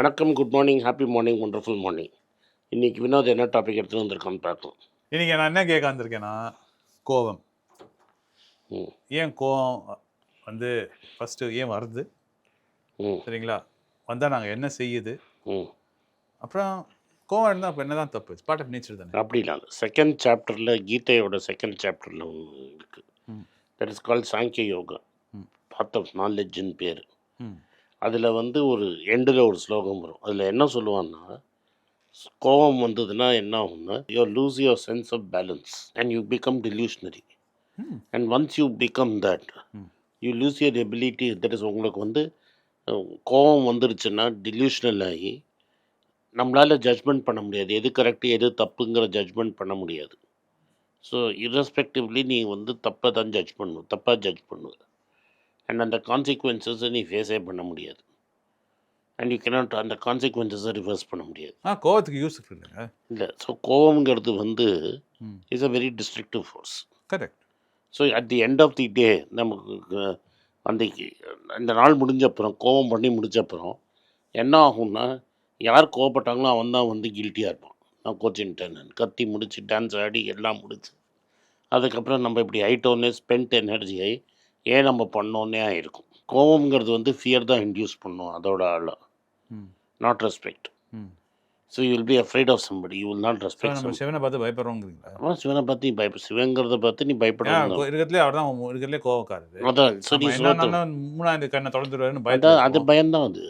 வணக்கம் good morning happy morning wonderful morning இன்னைக்கு வினோத் என்ன டாபிக் எடுத்துட்டு வந்திருக்கான்னு பார்க்கலாம். இன்னைக்கு நான் என்ன கேட்க வந்திருக்கேன்னா கோபம். ம். ஏன் கோபம் வந்து ஃபஸ்ட்டு ஏன் வருது? ம். சரிங்களா? வந்தால் நாங்கள் என்ன செய்யுது? ம். அப்புறம் கோவம் இருந்தால் அப்போ என்ன தான் தப்பு பார்ட் ஆஃப் நேச்சர் தானே. அப்படிலாம் செகண்ட் சாப்டரில் கீதையோட செகண்ட் சாப்டரில் ஒன்று இருக்குது ம். தட் இஸ் கால் சாங்கிய யோகா ம். பாத் ஆஃப் நாலேஜின்னு பேர். ம். அதில் வந்து ஒரு எண்டில் ஒரு ஸ்லோகம் வரும். அதில் என்ன சொல்லுவான்னா கோபம் வந்ததுன்னா என்ன ஆகும்னா you lose your sense of balance and you become hmm. And once you become that. You lose your ability that is உங்களுக்கு வந்து கோபம் வந்துருச்சுன்னா டில்யூஷனல் ஆகி நம்மளால் ஜட்ஜ்மெண்ட் பண்ண முடியாது. எது கரெக்டு எது தப்புங்கிற ஜட்ஜ்மெண்ட் பண்ண முடியாது. ஸோ irrespectively நீ வந்து தப்பை தான் ஜட்ஜ் பண்ணுவ தப்பாக ஜட்ஜ் பண்ணுவ. அண்ட் அந்த கான்சிக்வன்சஸை நீ ஃபேஸே பண்ண முடியாது. அண்ட் யூ cannot அந்த கான்சிக்வன்சஸை ரிவர்ஸ் பண்ண முடியாது. ஆ கோவத்துக்கு யூஸ் இல்லைங்க? இல்லை ஸோ கோவம்ங்கிறது வந்து is a very destructive force correct so at the end of the day நமக்கு அந்த இந்த நாள் முடிஞ்ச அப்புறம் கோவம் பண்ணி முடிஞ்ச அப்புறம் என்ன ஆகும்னா யார் கோவப்பட்டாங்களோ அவன் தான் வந்து கில்ட்டியாக இருப்பான். நான் கோச்சின்ட்டேன் கத்தி முடிச்சு டான்ஸ் ஆடி எல்லாம் முடிச்சு. அதுக்கப்புறம் நம்ம இப்படி ஆயிட்டோன்னே ஸ்பெண்ட் எனர்ஜியை ஏன் நம்ம பண்ணோன்னே ஆயிருக்கும். கோவம்ங்கிறது வந்து ஃபியர் தான் இன்டியூஸ் பண்ணும் அதோட ஆள் not respect hmm. So you will be afraid of somebody you will not respect நம்ம சிவனை பார்த்து பயப்படுறோங்கிறீங்களா? சிவனை பார்த்து நீ பயப்ப சிவங்கிறத பார்த்து நீ பயப்படணும் இருக்கிறதுலே அவர் தான் இருக்கிறதுலே கோவக்காரது அதான் சரி மூணாவது கண்ணை தொடர்ந்துருவாருன்னு அதான் அது பயம்தான் அது.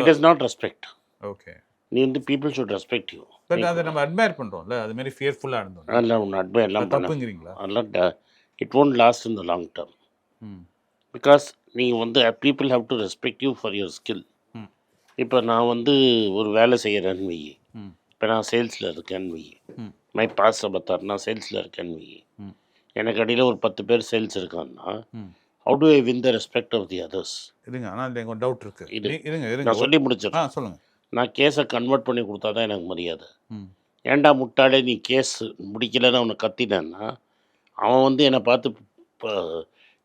It is not respect okay நீ வந்து people should respect you but அதை நம்ம அட்மையர் பண்ணுறோம்ல அது மாதிரி ஃபியர்ஃபுல்லாக இருந்தோம் அதெல்லாம் ஒன்று அட்வை எல்லாம் தப்புங்கிறீங்களா? அதெல்லாம் it won't last in the long term because நீ வந்து people have to respect you for your skill hmm. இப்போ நான் வந்து ஒரு வேலை செய்கிறேன்னு வை ம். இப்போ நான் சேல்ஸில் இருக்கேன்னு வை ம். பாஸ் பத்தார் நான் சேல்ஸில் இருக்கேன்னு வை ம். எனக்கு அடியில் ஒரு பத்து பேர் சேல்ஸ் இருக்கான்னா how do I win the respect of the others இருங்க ஆனால் எனக்கு டவுட் இருக்கு. இது. இரு- இருங்க இருங்க. நான் சொல்லி முடிச்சிடுறேன். ஆ சொல்லுங்க. நான் கேஸை கன்வெர்ட் பண்ணி கொடுத்தா தான் எனக்கு மரியாதை. ம். ஏன்டா முட்டாளே நீ கேஸ் முடிக்கலைன்னு அவனை கத்தினேன்னா அவன் வந்து என்னை பார்த்து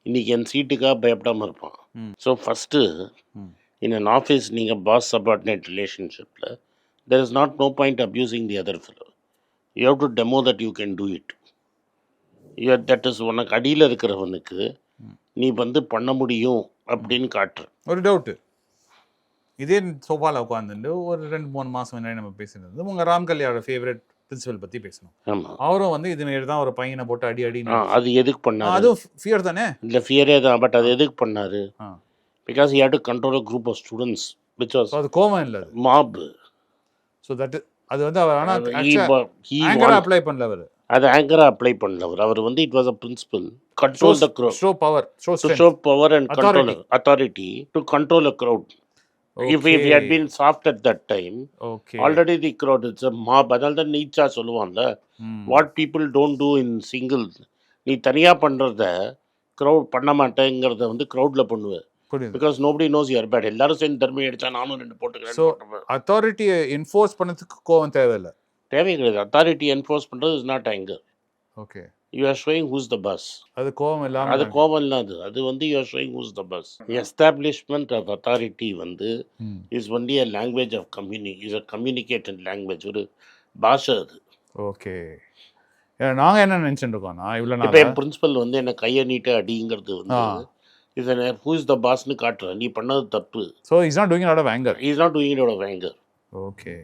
இப்போ இன்னைக்கு என் சீட்டுக்காக பயப்படாமல் இருப்பான். So first in an office நீங்கள் பாஸ் சபார்டினேட் ரிலேஷன்ஷிப்பில் there is not no point abusing the other fellow. You have to demo that you can do it you that is உனக்கு அடியில் இருக்கிறவனுக்கு. நீ வந்து பண்ண முடியும் அப்படின்னு காட்டுற ஒரு டவுட்டு இதே சோஃபாவில் உட்காந்துட்டு ஒரு ரெண்டு மூணு மாதம் முன்னாடி நம்ம பேசினது உங்கள் ராம் கல்யாணோட ஃபேவரட் பிரின்சிபல் பற்றி பேசணும். அவரும் வந்து இது மாரி தான் ஒரு பையனை போட்டு அடி அடி அது எதுக்கு பண்ணாரு? அதுவும் ஃபியர் தானே? இல்லை ஃபியரே தான் பட் அது எதுக்கு பண்ணாரு? Because you have to control group of students which was அது கோவம் இல்லை மாப் ஸோ தட் அது வந்து அவர் ஆனால் ஆங்கராக அப்ளை பண்ணல அவர். அது ஆங்கரா அப்ளை பண்ணல அவர். அவர் வந்து it was a principal control the crowd show power show show power and control authority to control a crowd if if had been soft at that time okay already the crowd it's mob அதனால தான் நீச்சா சொல்லுவான்ல what people don't do in single நீ தனியாக பண்ணுறத crowd பண்ண மாட்டேங்கிறத வந்து க்ரௌடில் பண்ணுவேன் because nobody knows your bad எல்லாரும் சேர்ந்து தர்மி அடிச்சா நானும் ரெண்டு So- போட்டுக்கிறேன் அத்தாரிட்டியை என்ஃபோர்ஸ் பண்ணதுக்கு கோவம் தேவையில்லை. தேவை கிடையாது. அத்தாரிட்டி என்ஃபோர்ஸ் பண்ணுறது is not anger okay you are showing who's the boss அது அது இல்லாமல் கோபம் இல்லாது அது வந்து you are showing who's the boss establishment of authority வந்து is only a language of கம்யூனி is a communicated language ஒரு பாஷை அது. ஓகே. நாங்கள் என்ன நினச்சிட்டு இருக்கோம்னா இவ்வளோ இப்போ என் பிரின்சிபல் வந்து என்ன கையை நீட்ட அடிங்கிறது வந்து. இதை ஹூஸ் த பாஸ்னு காட்டுறேன். நீ பண்ணது தப்பு. So is not doing of anger is not doing of anger okay.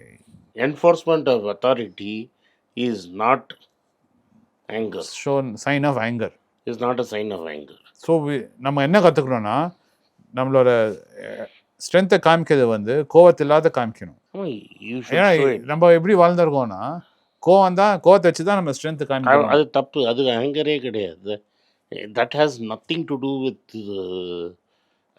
Enforcement of authority is not anger show sign of anger is not a sign of anger so நம்ம என்ன கற்றுக்கணும்னா நம்மளோட ஸ்ட்ரென்த்தை காமிக்கிறது வந்து கோவத்தை இல்லாத காமிக்கணும் ஏன்னா நம்ம எப்படி வாழ்ந்துருக்கோம்னா கோவம் தான் கோவத்தை வச்சு தான் நம்ம ஸ்ட்ரென்த் காமிக்கணும். அது தப்பு. அது ஆங்கரே கிடையாது. That has nothing to do with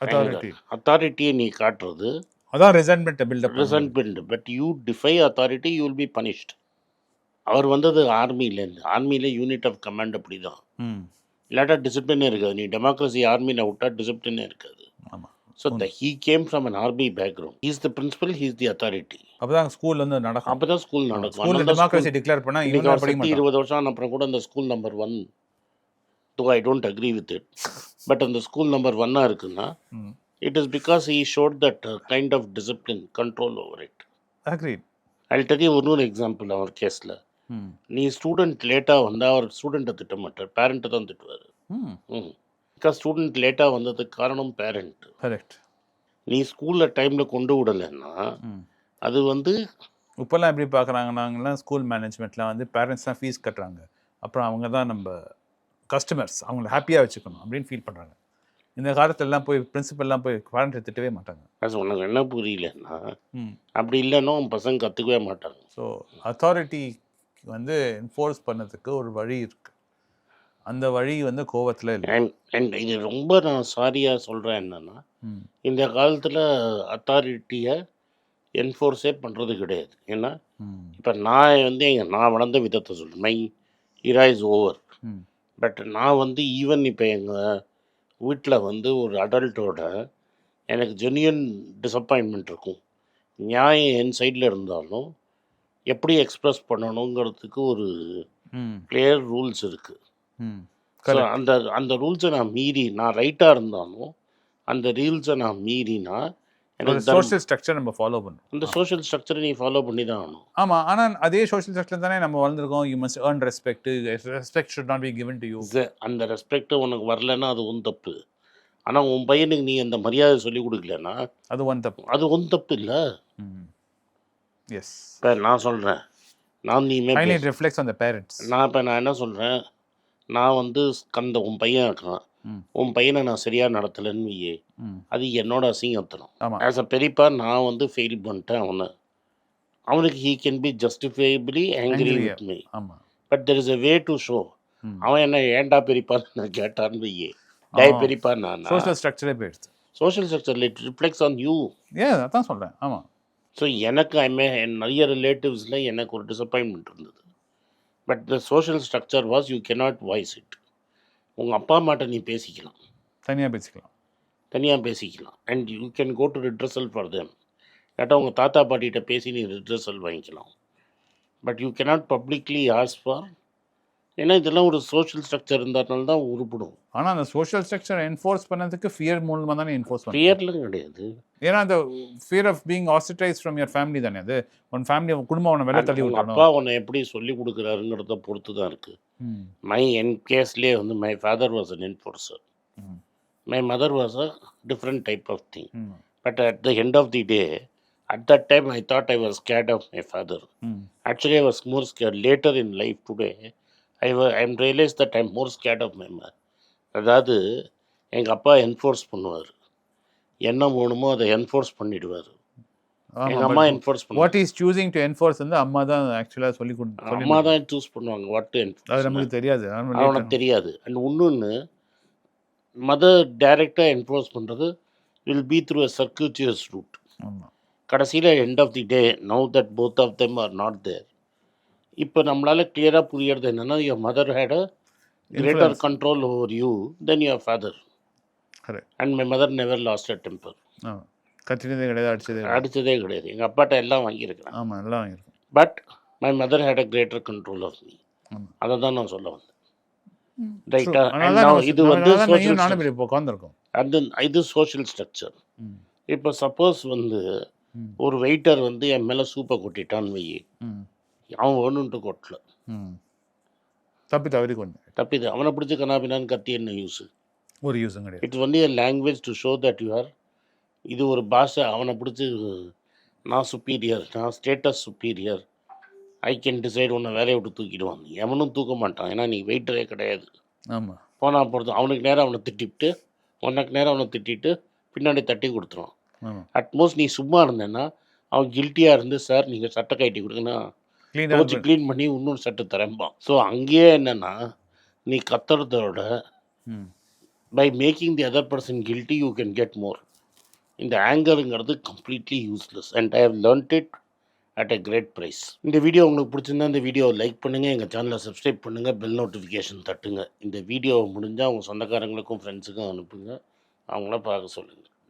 authority அத்தாரிட்டியை நீ காட்டுறது. அதான் resentment build up resentment but you defy authority you will be punished அவர் வந்தது ஆர்மியிலேருந்து ஆர்மியில் யூனிட் ஆஃப் கமாண்ட் அப்படி தான் இல்லாட்டா டிசிப்ளினே இருக்காது. நீ டெமோக்ரஸி ஆர்மியில் விட்டா டிசிப்ளினே இருக்காது. So the he came from an army background he's the principal he's the authority அப்போ தான் ஸ்கூல் வந்து நடக்கும். அப்போ தான் ஸ்கூல் நடக்கும் டெமோக்ரஸி டிக்ளேர் பண்ணால் இன்னைக்கு இருபது வருஷம் அப்புறம் கூட அந்த school number one though I don't agree with it but அந்த ஸ்கூல் நம்பர் ஒன்னாக இருக்குன்னா is because he showed that uh, kind of discipline, control over it. Agreed tell you இன்னொரு எக்ஸாம்பிள் அவர் கேஸில் நீ ஸ்டூடெண்ட் லேட்டாக வந்தால் அவர் ஸ்டூடெண்ட்டை திட்ட மாட்டார். பேரண்ட்டை தான் திட்டுவார். ம். ம். பிகாஸ் ஸ்டூடெண்ட் லேட்டாக வந்ததுக்கு காரணம் பேரண்ட் கரெக்ட் நீ ஸ்கூலில் டைமில் கொண்டு விடலைன்னா அது வந்து இப்போல்லாம் எப்படி பார்க்குறாங்கன்னாங்கலாம் ஸ்கூல் மேனேஜ்மெண்ட்லாம் வந்து பேரண்ட்ஸ் தான் ஃபீஸ் கட்டுறாங்க. அப்புறம் அவங்க தான் நம்ம கஸ்டமர்ஸ் அவங்கள ஹாப்பியாக வச்சுக்கணும் அப்படின்னு ஃபீல் பண்ணுறாங்க இந்த காலத்துலலாம் போய் பிரின்சிபல்லாம் போய் பேரண்ட்டை திட்டவே மாட்டாங்க. அது உனக்கு என்ன புரியலன்னா அப்படி இல்லைன்னா உன் பசங்க கற்றுக்கவே மாட்டாங்க. ஸோ அத்தாரிட்டி வந்து என்ஃபோர்ஸ் பண்ணதுக்கு ஒரு வழி இருக்குது அந்த வழி வந்து கோவத்தில் இல்லை. அண்ட் இது ரொம்ப நான் சாரியாக சொல்கிறேன் என்னன்னா இந்த காலத்தில் அத்தாரிட்டியை என்ஃபோர்ஸே பண்ணுறது கிடையாது. ஏன்னா இப்போ நான் வந்து எங்க நான் வளர்ந்த விதத்தை சொல்கிறேன் my era is over but நான் வந்து ஈவன் இப்போ எங்கள் வீட்டில் வந்து ஒரு அடல்ட்டோட எனக்கு ஜென்யூன் டிசப்பாயின்மெண்ட் இருக்கும். நியாயம் என் சைடில் இருந்தாலும் எப்படி எக்ஸ்ப்ரெஸ் பண்ணணுங்கிறதுக்கு ஒரு கிளியர் ரூல்ஸ் இருக்குது கரெக்ட் அந்த அந்த ரூல்ஸை நான் மீறி நான் ரைட்டாக இருந்தாலும் அந்த ரூல்ஸை நான் மீறினா எனக்கு சோஷியல் ஸ்ட்ரக்சர் நம்ம ஃபாலோ பண்ணுறோம் அந்த சோஷியல் ஸ்ட்ரக்சரை நீ ஃபாலோ பண்ணி தான் ஆகணும் ஆமாம் ஆனால் அதே சோஷியல் ஸ்ட்ரக்சர் தானே நம்ம வளர்ந்துருக்கோம். You must earn respect respect should not be given to you அந்த ரெஸ்பெக்ட் உனக்கு வரலன்னா அது உன் தப்பு. ஆனால் உன் பையனுக்கு நீ அந்த மரியாதை சொல்லி கொடுக்கலன்னா அது ஒன் தப்பு. அது உன் தப்பு இல்லை. எஸ் இப்போ நான் சொல்கிறேன் நான் நீமே. ரிஃப்ளெக்ட்ஸ் ஆன் த பேரண்ட்ஸ் நான் இப்போ நான் என்ன சொல்கிறேன் நான் வந்து கந்த உன் பையன் இருக்கான் ம். உன் பையனை நான் சரியாக நடத்தலைன்னு வையே. அது என்னோட அசிங்கத்தனம். ஆஸ் அ பெரியப்பா நான் வந்து ஃபெயில் பண்ணிட்டேன் அவனை. அவனுக்கு he can be justifiably angry with me but there is a way to show அவன் என்ன ஏன்டா பெரியப்பான்னு நான் கேட்டான்னு வையே. டே. பெரியப்பா நான் சோஷியல் ஸ்ட்ரக்சரே போயிடுது. Social structure it reflects on you ஏன் அதான் சொல்கிறேன் ஆமாம் ஸோ எனக்கு ஐமே நிறைய ரிலேட்டிவ்ஸில் எனக்கு ஒரு டிசப்பாயின்மெண்ட் இருந்தது. But the social structure was you cannot voice it உங்கள் அப்பா அம்மாட்ட நீ பேசிக்கலாம். தனியாக பேசிக்கலாம். தனியாக பேசிக்கலாம். And you can go to redressal for them இல்லாட்டா உங்கள் தாத்தா பாட்டிகிட்ட பேசி நீ ரிட்ரஸல் வாங்கிக்கலாம். But you cannot publicly as for ஏன்னா இதெல்லாம் ஒரு சோஷியல் ஸ்ட்ரக்சர் இருந்ததுனால தான் உருப்படும். ஆனால் அந்த சோஷியல் ஸ்ட்ரக்சர் என்ஃபோர்ஸ் பண்ணதுக்கு ஃபியர் மூலமாக தானே என்ஃபோர்ஸ் பண்ணும் ஃபியர்லாம் கிடையாது. ஏன்னா அந்த fear of being ostracised from your family தானே அது? உன் ஃபேமிலி குடும்பம் உன்னை வெளில தள்ளி உங்க விட்டணும் அப்பா உன்னை எப்படி சொல்லி கொடுக்குறாருங்கிறத பொறுத்து தான் இருக்குது ம் என் கேஸ்லேயே வந்து my father was an enforcer hmm. Mother was a different type of thing but at the end of the day at that time I thought I was scared of my father hmm. Actually, I was more scared. Later in life today, Was, I'm realized that I'm more scared of my mother. அதாவது எங்கள் அப்பா enforce பண்ணுவார். என்ன வேணுமோ அதை enforce பண்ணிடுவார். எங்கள் அம்மா enforce what is choosing to enforce வந்து அம்மா தான் ஆக்சுவலாக சொல்லி கொடு சொல்லி அம்மா தான் சூஸ் பண்ணுவாங்க வாட் டு அது என்ஃபோர்ஸ் நமக்கு தெரியாது. அவனுக்கு தெரியாது. அண்ட் இன்னொன்று மதர் டைரெக்டாக என்ஃபோர்ஸ் பண்ணுறது will be through a circuitous route கடைசியில் end of the day now that both of them are not there இப்போ நம்மளால் கிளியராக புரியறது என்னென்னா your mother had a over you than your father. Correct. And my mother never lost her temper. ஆமா கத்தினதே கிடையாது அடிச்சதே கிடையாது. அடித்ததே கிடையாது. எங்கள் அப்பாட்ட எல்லாம் வாங்கியிருக்கிறேன். ஆமா எல்லாம் இருக்கும் but my mother had a greater control of me அதை தான் நான் சொல்ல வந்தேன். ரைட்டா தான் இது வந்து தான் உட்காந்துருக்கோம் அது இது சோஷியல் ஸ்ட்ரக்சர் இப்போ சப்போஸ் வந்து ம். ஒரு வெயிட்டர் வந்து என் மேலே சூப்பை கொட்டிட்டான்னு வை அவன் கொட்டல. ம். தப்பி தவறி கொஞ்சம் தப்பிது அவனை பிடிச்சி கனாபினான்னு கத்தி என்ன யூஸ் ஒரு யூஸும் கிடையாது. It's only language to show that you are இது ஒரு பாஷை அவனை பிடிச்சி நான் சுப்பீரியர் நான் status superior I can decide உன்னை வேலையை விட்டு தூக்கிடுவான் எவனும் தூக்க மாட்டான். ஏன்னா நீ வெயிட்டரே கிடையாது. ஆமா. போனால் போகிறது அவனுக்கு நேரம் அவனை திட்டிவிட்டு உனக்கு நேரம் அவனை திட்டிட்டு பின்னாடி தட்டி கொடுத்துருவான். அட்மோஸ்ட் நீ சும்மா இருந்தேன்னா அவன் கில்ட்டியாக இருந்து சார் நீங்கள் சட்டை கட்டி கொடுங்கன்னா துவச்சி க்ளீன் பண்ணி இன்னொரு சட்டை தரம்பான். ஸோ அங்கேயே என்னென்னா நீ கத்துறதோட by making the other person guilty you can get more இந்த ஆங்கருங்கிறது completely useless and I have learnt it at a great price இந்த வீடியோ உங்களுக்கு பிடிச்சிருந்தா இந்த வீடியோவை லைக் பண்ணுங்கள் எங்கள் சேனலை சப்ஸ்கிரைப் பண்ணுங்கள் பெல் நோட்டிஃபிகேஷன் தட்டுங்க. இந்த வீடியோவை முடிஞ்சால் உங்கள் சொந்தக்காரங்களுக்கும் ஃப்ரெண்ட்ஸுக்கும் அனுப்புங்க. அவங்கள பார்க்க சொல்லுங்கள்